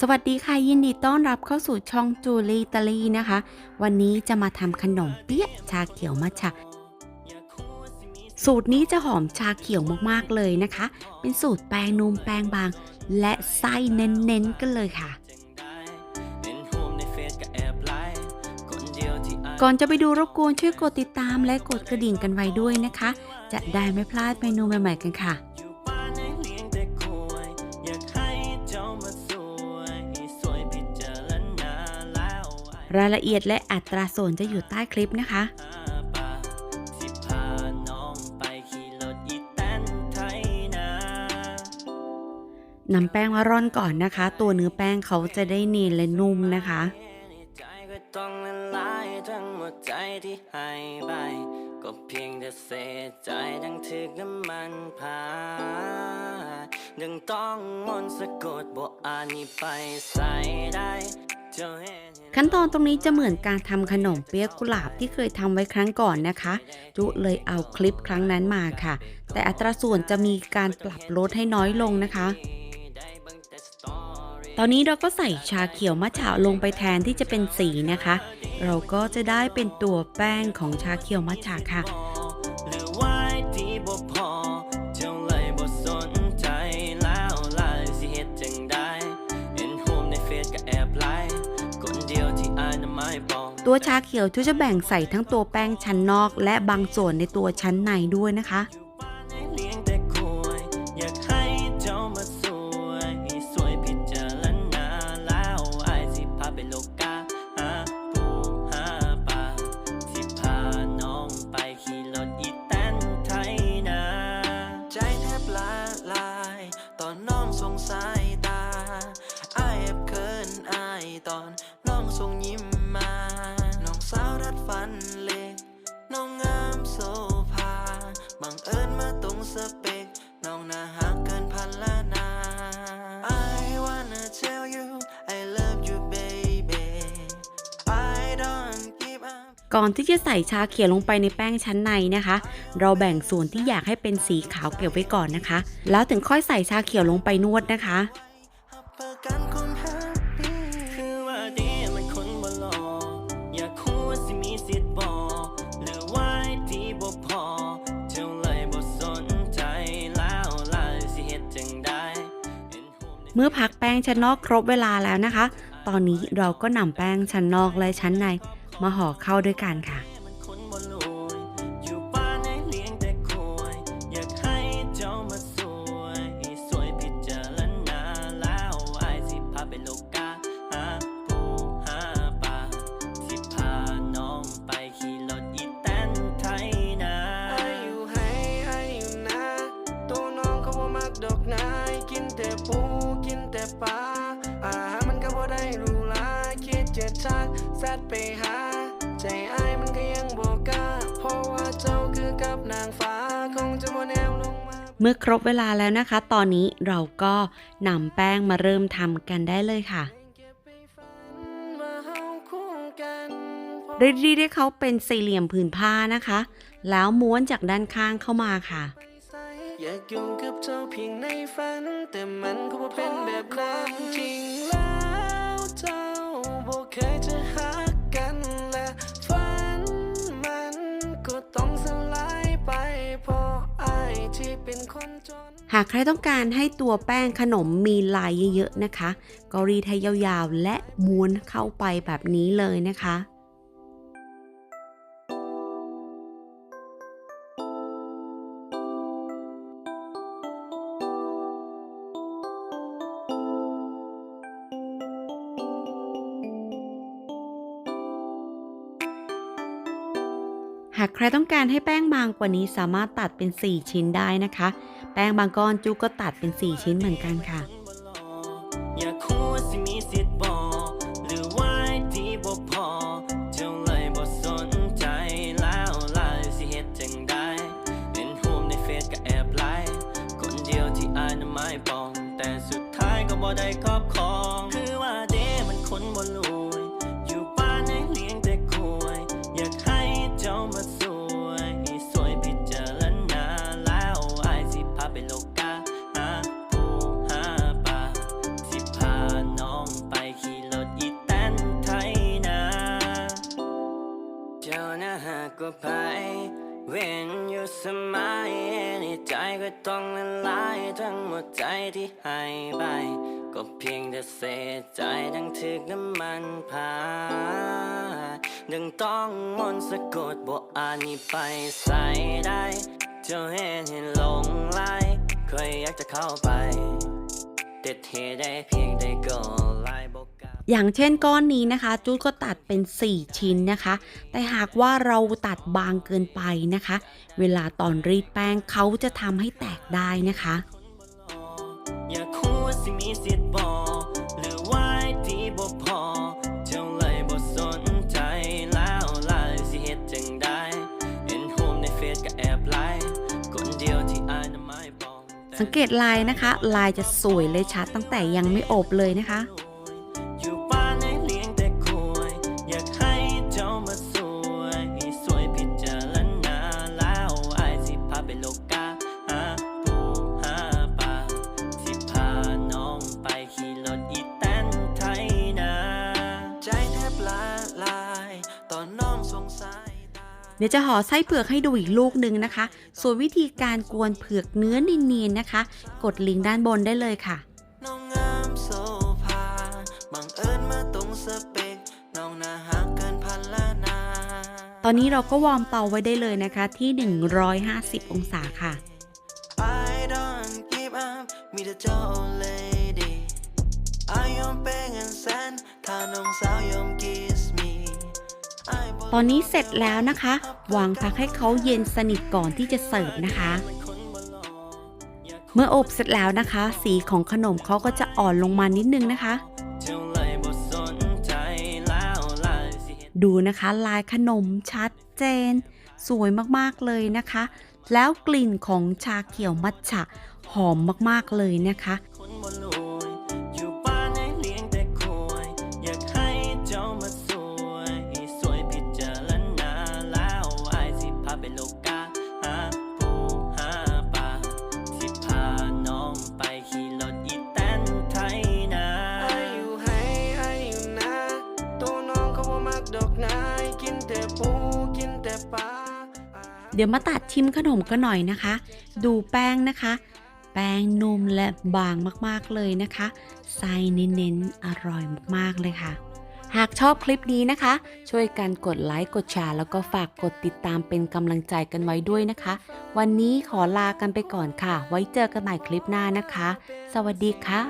สวัสดีค่ะยินดีต้อนรับเข้าสู่ช่องจูลีตาลีนะคะ วันนี้จะมาทำขนมเปี๊ยะชาเขียวมัทฉะสูตรนี้จะหอมชาเขียวมากๆเลยนะคะ เป็นสูตรแป้งนุ่มแป้งบาง และไส้เน้นๆกันเลยค่ะ ก่อนจะไปดูรบกวนช่วยกดติดตามและกดกระดิ่งกันไว้ด้วยนะคะ จะได้ไม่พลาดเมนูใหม่ๆกันค่ะ รายละเอียดและอัตราส่วนจะอยู่ใต้คลิปนะคะนำแป้งมาร่อนก่อนนะคะ ตัวเนื้อแป้งเขาจะได้เนียนและนุ่มนะคะต้องละลายทั้งหมดใจที่ให้ไปก็เพียงแต่เศษใจดังถึกน้ำมันพาดังต้องมนสะกดบ่อาจนี้ไปใส่ได้เจ้า ขั้นตอนตรงนี้จะเหมือนการทำขนมเปี๊ยกกุหลาบที่เคยทำไว้ครั้งก่อนนะคะ จุเลยเอาคลิปครั้งนั้นมาค่ะ แต่อัตราส่วนจะมีการปรับลดให้น้อยลงนะคะ ตอนนี้เราก็ใส่ชาเขียวมะฉาลงไปแทนที่จะเป็นสีนะคะ เราก็จะได้เป็นตัวแป้งของชาเขียวมะฉาค่ะ ตัวชาเขียวจุจะแบ่งใส่ทั้งตัวแป้งชั้นนอก และบางส่วนในตัวชั้นในด้วยนะคะ บังเอิญมาตรงสเปกน้องน่าหักเกินพันละนา I wanna tell you I love you baby I don't give up ก่อนที่จะใส่ชาเขียวลงไปในแป้งชั้นในนะคะ เราแบ่งส่วนที่อยากให้เป็นสีขาวเก็บไว้ก่อนนะคะ แล้วถึงค่อยใส่ชาเขียวลงไปนวดนะคะ เมื่อพักแป้งชั้นนอกครบเวลาแล้วนะคะ ตอนนี้เราก็นำแป้งชั้นนอกและชั้นในมาห่อเข้าด้วยกันค่ะมันคนบ่รวยอยู่บ้านให้เลี้ยงแต่ควยอยากให้เจ้ามาสวยสวยพิจารณาแล้วอายสิพาไปโลกาหาปูหาปลาสิพาน้องไปขี่รถอีแตนไทยนาอายุให้อายุนะตัวน้องก็บ่มักดอกนายกินแต่ปูกินแต่ ปลาอาหารมันก็บ่ได้หรูหราคิดจะชักแซดไปหา ใจอายมันก็ยังบอกกล้าเพราะว่าเจ้าคือกับนางฟ้าคงจะบ่แนวลงมาเมื่อครบเวลาแล้วนะคะ ตอนนี้เราก็นำแป้งมาเริ่มทำกันได้เลยค่ะเก็บไปฝันว่าเฮาคู่กันพอรีดๆให้เขาเป็นสี่เหลี่ยมผืนผ้านะคะ แล้วม้วนจากด้านข้างเข้ามาค่ะ อยากอยู่กับเจ้าเพียงในฝัน แต่มันก็บ่เป็นแบบนั้นจริงแล้วเจ้าบ่เคยจะหักกันและฝันมันก็ต้องสลายไปเพราะอายที่เป็นคนจน หากใครต้องการให้ตัวแป้งขนมมีลายเยอะๆนะคะ ก็รีดให้ยาวๆ และม้วนเข้าไปแบบนี้เลยนะคะ หากใครต้องการให้แป้งบางกว่านี้สามารถตัดเป็น 4 ชิ้นได้นะคะ แป้งบางก้อนจูก็ตัดเป็น 4 ชิ้นเหมือนกันค่ะอยากคู่ว่าสิมีสิทธิ์บ่หรือว่าดีบ่พอเจ้าเลยบ่สนใจแล้วล่ะสิเฮ็ดจังได้เห็นโฮมในเฟซก็แอบไลน์คนเดียวที่อายน่ะไม่ปองแต่สุดท้ายก็บ่ได้ครอบครอง คือว่าเด้มันคนบ่ร ก็ไป เว้นอยู่สมอในใจก็ต้องละลายทั้งหมดใจที่ให้ไป ก็เพียงแต่เศษใจดังถึกน้ำมันพาดังต้องมนสะกดบ่อานี้ไปใส่ได้เจ้าเห็นเห็นหลงไหลเคยอยากจะเข้าไปเด็ดเหตุได้เพียงได้ก่อกกล้า อย่างเช่นก้อนนี้นะคะจูดก็ตัดเป็น 4 ชิ้นนะคะ แต่หากว่าเราตัดบางเกินไปนะคะ เวลาตอนรีดแป้งเขาจะทำให้แตกได้นะคะอยากรู้ว่าสิมีสิทธิ์บ่หรือว่าที่บ่พอเจ้าเลยบ่สนใจแล้วลายสิเฮ็ดจังได้เห็นโฮมในเฟซก็แอบไลค์คนเดียวที่อายน่ะไม่บอกแต่สังเกตลายนะคะ ลายจะสวยเลยชัดตั้งแต่ยังไม่อบเลยนะคะ ละลายตอนน้องสงสัยตาเดี๋ยวจะห่อไส้เผือกให้ดูอีกลูกหนึ่งนะคะ ส่วนวิธีการกวนเผือกเนื้อเนียนๆนะคะ กดลิงก์ด้านบนได้เลยค่ะ น้องงามโซภาบังเอิญมาตรงสเปกน้องน่าฮักเกินพันละนาตอนนี้เราก็วอร์มเตาไว้ได้เลยนะคะที่ 150 องศาค่ะ I don't give up มีแต่เจ้า lady I ตอนนี้เสร็จแล้วนะคะ วางพักให้เขาเย็นสนิทก่อนที่จะเสิร์ฟนะคะ เมื่ออบเสร็จแล้วนะคะ สีของขนมเขาก็จะอ่อนลงมานิดนึงนะคะดดูนะคะลายขนมชัดเจน สวยมากๆเลยนะคะ แล้วกลิ่นของชาเขียวมัทฉะหอมมากๆเลยนะคะ เดี๋ยวมาตัดชิมขนมกันหน่อยนะคะ ดูแป้งนะคะ แป้งนุ่มและบางมากๆเลยนะคะไส้เน้นๆอร่อยมากๆเลยค่ะ หากชอบคลิปนี้นะคะ ช่วยกันกดไลค์กดแชร์แล้วก็ฝากกดติดตามเป็นกำลังใจกันไว้ด้วยนะคะ วันนี้ขอลากันไปก่อนค่ะ ไว้เจอกันใหม่คลิปหน้านะคะ สวัสดีค่ะ